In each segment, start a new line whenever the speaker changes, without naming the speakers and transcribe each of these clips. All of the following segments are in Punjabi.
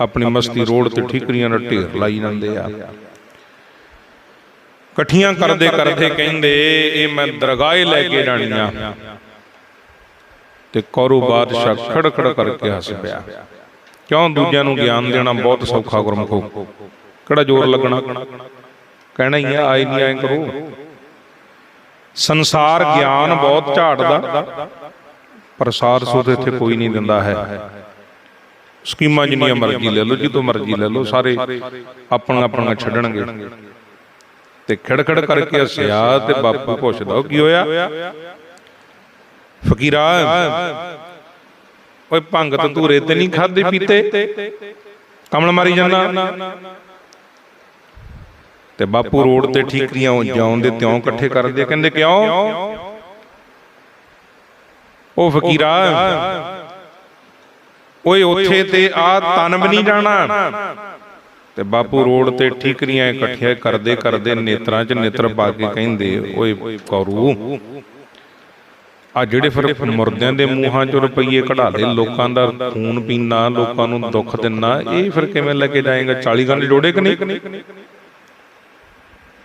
ਆਪਣੀ ਮਸਤੀ ਰੋਡ ਤੇ ਠੀਕਰੀਆਂ ਦਾ ਢੇਰ ਲਾਈ ਜਾਂਦੇ ਆ। ਇਕੱਠੀਆਂ ਕਰਦੇ ਕਰਦੇ ਕਹਿੰਦੇ ਇਹ ਮੈਂ ਦਰਗਾਹੇ ਲੈ ਕੇ ਜਾਣੀਆਂ ਤੇ ਕੌਰੂ ਬਾਦਸ਼ਾਹ ਖੜ ਖੜ ਕਰਕੇ ਹੱਸ ਪਿਆ। ਕਿਉਂ ਦੂਜਿਆਂ ਨੂੰ ਗਿਆਨ ਦੇਣਾ ਬਹੁਤ ਸੌਖਾ ਗੁਰਮਖੋ। ਕਿਹੜਾ ਜ਼ੋਰ ਲੱਗਣਾ? ਕਹਿਣਾ ਹੀ ਆ ਆਈ ਨਹੀਂ ਐ ਕਰੋ। ਸੰਸਾਰ ਗਿਆਨ ਬਹੁਤ ਝਾੜਦਾ। ਪ੍ਰਸਾਦ ਸੁਧ ਇੱਥੇ ਕੋਈ ਨਹੀਂ ਦਿੰਦਾ ਹੈ। ਸਕੀਮਾਂ ਜਿੰਨੀਆਂ ਮਰਜ਼ੀ ਲੈ ਲਓ ਜਿੱਦੋਂ ਮਰਜ਼ੀ ਲੈ ਲਓ ਸਾਰੇ ਆਪਣਾ ਆਪਣਾ ਛੱਡਣਗੇ। ਤੇ ਖੜਖੜ ਕਰਕੇ ਹੱਸਿਆ ਤੇ ਬਾਪੂ ਪੁੱਛਦਾ ਕੀ ਹੋਇਆ? ਫਕੀਰਾ ਓਏ ਭੰਗ ਤੂਰੇ ਤੇ ਨਹੀਂ ਖਾਦੇ ਪੀਤੇ? ਕਮਲ ਮਾਰੀ ਜਾਂਦਾ। ਤੇ ਬਾਪੂ ਰੋਡ ਤੇ ਠੀਕਰੀਆਂ ਜਾਉਂਦੇ ਤਿਉਂ ਇਕੱਠੇ ਕਰਦੇ। ਕਹਿੰਦੇ ਕਿਉਂ? ਉਹ ਫਕੀਰਾ। ਓਏ ਉੱਥੇ ਤੇ ਆ ਤਨ ਵੀ ਨਹੀਂ ਜਾਣਾ। ਤੇ ਬਾਪੂ ਰੋਡ ਤੇ ਠੀਕਰੀਆਂ ਇਕੱਠੀਆਂ ਕਰਦੇ ਕਰਦੇ ਨੇਤਰਾਂ 'ਚ ਨੇਤਰ ਪਾ ਕੇ ਕਹਿੰਦੇ ਓਏ ਕੌਰੂ ਆ ਜਿਹੜੇ ਫਿਰ ਮੁਰਦਿਆਂ ਦੇ ਮੂੰਹਾਂ 'ਚੋਂ ਰੁਪਈਏ ਕਢਾ ਲਏ ਲੋਕਾਂ ਦਾ ਖੂਨ ਪੀਣਾ ਲੋਕਾਂ ਨੂੰ ਦੁੱਖ ਦੇਣਾ ਇਹ ਫਿਰ ਕਿਵੇਂ ਲੈ ਕੇ ਜਾਏਗਾ? 40 ਗੰਢ ਜੋੜੇ ਕਿ ਨਹੀਂ?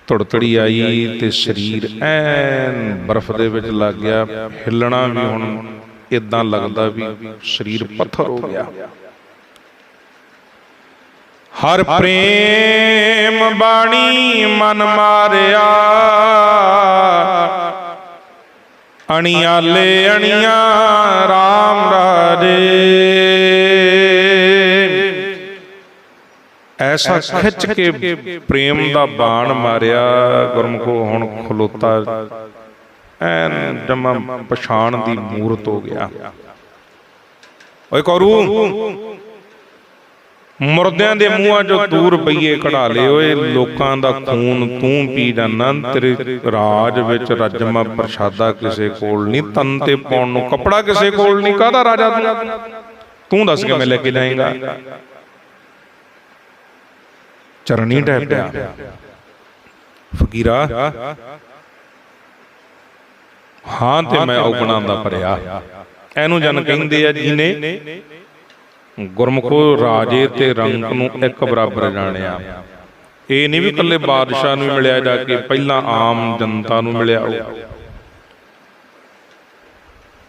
ਧੜਤੜੀ ਆਈ ਤੇ ਸਰੀਰ ਐਨ ਬਰਫ਼ ਦੇ ਵਿੱਚ ਲੱਗ ਗਿਆ ਹਿੱਲਣਾ ਵੀ ਹੁਣ ਇਦਾਂ ਲੱਗਦਾ ਵੀ ਸਰੀਰ ਪੱਥਰ ਹੋ ਗਿਆ। ਹਰ ਪ੍ਰੇਮ ਬਾਣੀ ਮਨ ਮਾਰਿਆ ਅਣਿਆਲੇ ਅਣੀਆਂ RAM ਰਾਜੇ। ਐਸਾ ਖਿੱਚ ਕੇ ਪ੍ਰੇਮ ਦਾ ਬਾਣ ਮਾਰਿਆ, ਗੁਰਮੁਖੋ ਹੁਣ ਖਲੋਤਾ ਐਨ ਜਮਾ ਪਛਾਣ ਦੀ ਮੂਰਤ ਹੋ ਗਿਆ। ਓਏ ਕੌਰੂ, ਮੁਰਦਿਆਂ ਦੇ ਮੂੰਹਾਂ 'ਚੋਂ ਦੂਰ ਪਈਏ ਕਢਾ ਲਏ ਓਏ, ਲੋਕਾਂ ਦਾ ਖੂਨ ਤੂੰ ਪੀ ਜਾਨਾ ਤੇਰੇ ਰਾਜ ਵਿੱਚ ਰੱਜਮਾ ਪ੍ਰਸ਼ਾਦਾ ਕਿਸੇ ਕੋਲ ਨਹੀਂ, ਤਨ ਤੇ ਪਾਉਣ ਨੂੰ ਕਪੜਾ ਕਿਸੇ ਕੋਲ ਨਹੀਂ, ਕਾਹਦਾ ਰਾਜਾ ਤੂੰ? ਤੂੰ ਦੱਸ ਮੈਂ ਲੈ ਕੇ ਜਾਏਗਾ? ਚਰਣੀ ਟੈ ਪਿਆ। ਫਕੀਰਾ ਹਾਂ ਤੇ ਮੈਂ ਔਗਣਾ ਦਾ ਭਰਿਆ। ਇਹਨੂੰ ਜਨ ਕਹਿੰਦੇ ਆ ਜਿਹਨੇ ਗੁਰਮੁਖੋ ਰਾਜੇ ਤੇ ਰੰਗ ਨੂੰ ਇੱਕ ਬਰਾਬਰ ਜਾਣਿਆ। ਇਹ ਨਹੀਂ ਵੀ ਇਕੱਲੇ ਬਾਦਸ਼ਾਹ ਨੂੰ ਮਿਲਿਆ ਜਾ ਕੇ ਪਹਿਲਾਂ ਆਮ ਜਨਤਾ ਨੂੰ ਮਿਲਿਆ ਉਹ।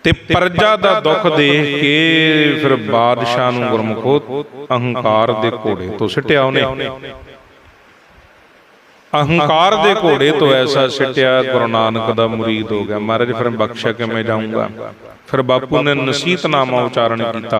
ਤੇ ਪਰਜਾ ਦਾ ਦੁੱਖ ਦੇਖ ਕੇ ਫਿਰ ਬਾਦਸ਼ਾਹ ਨੂੰ ਗੁਰਮੁਖੋ ਅਹੰਕਾਰ ਦੇ ਘੋੜੇ ਤੋਂ ਸਿੱਟਿਆ ਉਹਨੇ। ਅਹੰਕਾਰ ਦੇ ਘੋੜੇ ਤੋਂ ਐਸਾ ਸਿੱਟਿਆ ਗੁਰੂ ਨਾਨਕ ਦਾ ਮੁਰੀਦ ਹੋ ਗਿਆ। ਮਹਾਰਾਜ ਫਿਰ ਬਖਸ਼ਿਆ ਕਿਵੇਂ ਜਾਊਂਗਾ? ਫਿਰ ਬਾਪੂ ਨੇ ਨਸੀਹਤਨਾਮਾ ਉਚਾਰਨ ਕੀਤਾ।